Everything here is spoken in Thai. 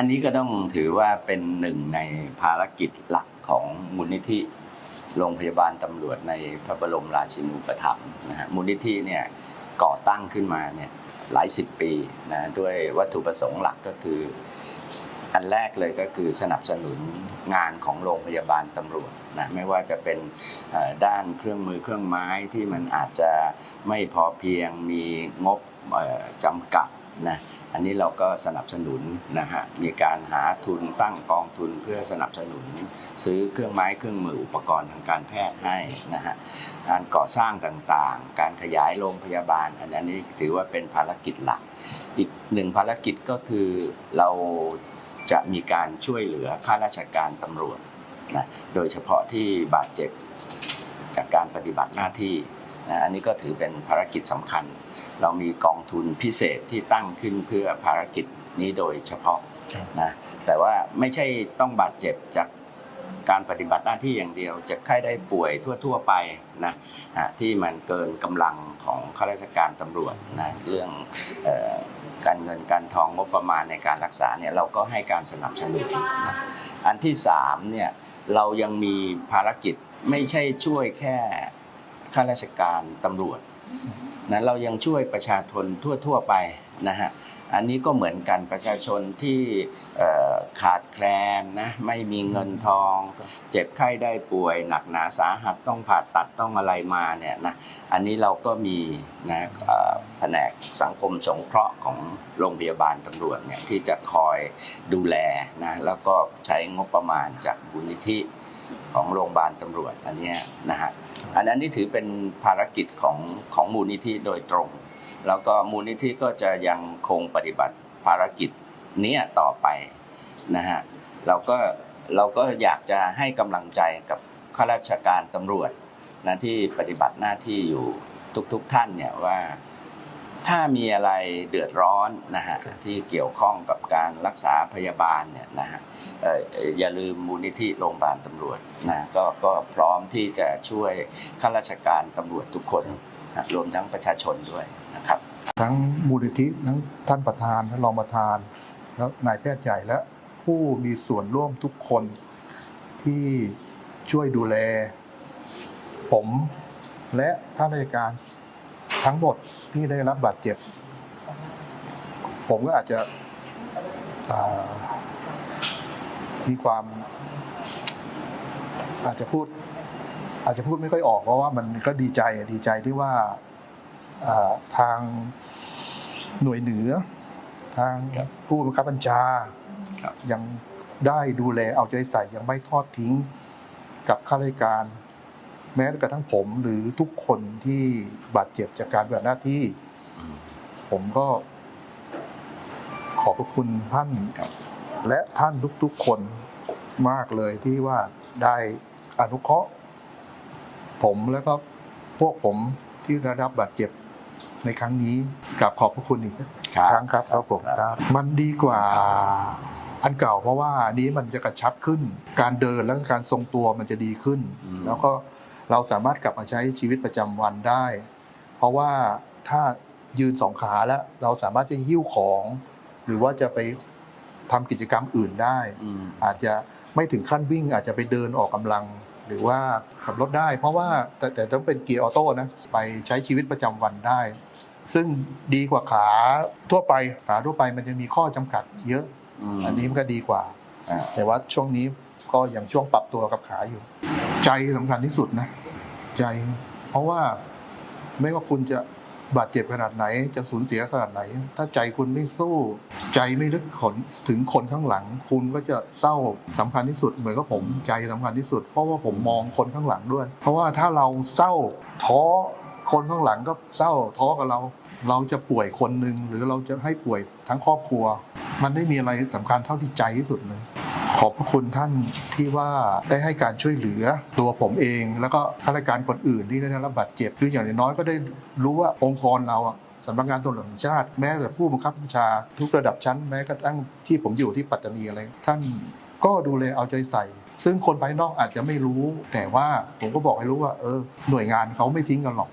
อันนี้ก็ต้องถือว่าเป็นหนึ่งในภารกิจหลักของมูลนิธิโรงพยาบาลตำรวจในพระบรมราชินูปถัมภ์นะฮะมูลนิธิเนี่ยก่อตั้งขึ้นมาเนี่ยหลายสิบปีนะด้วยวัตถุประสงค์หลักก็คือ อันแรกเลยก็คือสนับสนุนงานของโรงพยาบาลตำรวจนะไม่ว่าจะเป็นด้านเครื่องมือเครื่องไม้ที่มันอาจจะไม่พอเพียงมีงบจำกัด นะอันนี้เราก็สนับสนุนนะฮะมีการหาทุนตั้งกองทุนเพื่อสนับสนุน ซื้อเครื่องไม้เครื่องมืออุปกรณ์ทางการแพทย์ให้นะฮะการก่อสร้างต่างๆ การขยายโรงพยาบาล อันนี้ถือว่าเป็นภารกิจหลัก อีกหนึ่งภารกิจก็คือเราจะมีการช่วยเหลือข้าราชการตำรวจนะโดยเฉพาะที่บาดเจ็บจากการปฏิบัติหน้าที่นะอันนี้ก็ถือเป็นภารกิจสำคัญ เรามีกอง ทุนพิเศษที่ตั้งขึ้นเพื่อภารกิจนี้โดยเฉพาะครับนะแต่ว่าไม่ใช่ต้องบาดเจ็บจากการปฏิบัติหน้าที่อย่างเดียว เจ็บไข้ได้ป่วยทั่ว ๆ ไปนะอะที่มันเกินกำลังของข้าราชการตำรวจนะเรื่องเอ่อการเงินการทองงบประมาณในการรักษาเนี่ยเราก็ให้การสนับสนุนนะอันที่สามเนี่ยเรายังมีภารกิจไม่ใช่ช่วยแค่ข้าราชการตำรวจ นะเรายังช่วยประชาชนทั่ว ๆ ไปนะฮะอันนี้ก็เหมือนกันประชาชนที่ขาดแคลนนะไม่มีเงินทอง เจ็บไข้ได้ป่วย หนักหนาสาหัสต้องผ่าตัดต้องอะไรมาเนี่ยนะอันนี้เราก็มีนะแผนกสังคมสงเคราะห์ของโรงพยาบาลตำรวจเนี่ยที่จะคอยดูแลนะแล้วก็ใช้งบประมาณจากบุญนิธิ ของโรงพยาบาลตำรวจอันนี้นะฮะอันนั้นนี่ถือเป็นภารกิจของของมูลนิธิโดยตรง แล้วก็มูลนิธิก็จะยังคงปฏิบัติภารกิจนี้ต่อไปนะฮะเราก็เราก็อยากจะให้กำลังใจกับข้าราชการตำรวจนะที่ปฏิบัติหน้าที่อยู่ทุกๆทท่านเนี่ยว่า ถ้ามีอะไรเดือดร้อนนะฮะที่เกี่ยวข้องกับการรักษาพยาบาลเนี่ยนะฮะเอ่อเอ่ออย่าลืมมูลนิธิโรงพยาบาลตำรวจนะก็ก็พร้อมที่จะช่วยข้าราชการตำรวจทุกคนนะรวมทั้งประชาชนด้วยนะครับ ทั้งมูลนิธิทั้งท่านประธานท่านรองประธาน แล้วนายแพทย์ใหญ่และผู้มีส่วนร่วมทุกคนที่ช่วยดูแล ผมและข้าราชการ ทั้งหมดที่ได้รับบาดเจ็บ ผมก็อาจจะอ่ามีความ อาจจะพูด อาจจะพูดไม่ค่อยออกเพราะว่ามันก็ดีใจอะดีใจที่ว่าอ่าทางหน่วยเหนือ ทางครับผู้บังคับบัญชาครับยังได้ดูแลเอาใจใส่ยังไม่ทอดทิ้งกับข้าราชการ แม้กระทั่งผมหรือทุกคนที่บาดเจ็บจากการปฏิบัติหน้าที่ ผมก็ ขอบพระคุณท่านครับและท่านทุกๆคนมากเลยที่ว่าได้อนุเคราะห์ ผมแล้วก็พวกผมที่ได้รับบาดเจ็บในครั้งนี้กับขอบพระคุณอีกครับครั้งครับครับผมครับครับ มันดีกว่าอันเก่าเพราะว่าอันนี้มันจะกระชับขึ้น การเดินแล้วก็การทรงตัวมันจะดีขึ้น แล้วก็ เราสามารถกลับมาใช้ชีวิตประจำวันได้ เพราะว่าถ้ายืนสองขาแล้ว เราสามารถจะหิ้วของ หรือว่าจะไปทำกิจกรรมอื่นได้อืมอาจจะไม่ถึงขั้นวิ่ง อาจจะไปเดินออกกำลัง หรือว่าขับรถได้ เพราะว่าแต่แต่ต้องเป็นเกียร์ออโต้นะไปใช้ชีวิตประจำวันได้ ซึ่งดีกว่าขาทั่วไปขาทั่วไปมันจะมีข้อจำกัดเยอะมอันนี้มันก็ดีกว่าอ่า แต่ว่าช่วงนี้ก็ยังช่วงปรับตัวกับขาอยู่ ใจสำคัญที่สุดนะ ใจ เพราะว่าไม่ว่าคุณจะบาดเจ็บขนาดไหน จะสูญเสียขนาดไหน ถ้าใจคุณไม่สู้ ใจไม่ลึกขนถึงคนข้างหลัง คุณก็จะเศร้าสำคัญที่สุด เหมือนกับผมใจสำคัญที่สุด เพราะว่าผมมองคนข้างหลังด้วย เพราะว่าถ้าเราเศร้าท้อคนข้างหลังก็เศร้าท้อกับเรา เราจะป่วยคนหนึ่งหรือเราจะให้ป่วยทั้งครอบครัว มันไม่มีอะไรสำคัญเท่าที่ใจที่สุดเลย ขอบพระคุณท่านที่ว่าได้ให้การช่วยเหลือตัวผมเอง แล้วก็ข้าราชการคนอื่นที่ได้รับบาดเจ็บคืออย่างน้อยก็ได้รู้ว่าองค์กรเราอะสำนักงานตำรวจแห่งชาติแม้แต่ผู้บังคับบัญชา ทุกระดับชั้นแม้กระทั่งที่ผมอยู่ที่ปัตตานีอะไร ท่านก็ดูแลเอาใจใส่ ซึ่งคนภายนอกอาจจะไม่รู้ แต่ว่าผมก็บอกให้รู้ว่า เออหน่วยงานเขาไม่ทิ้งกันหรอก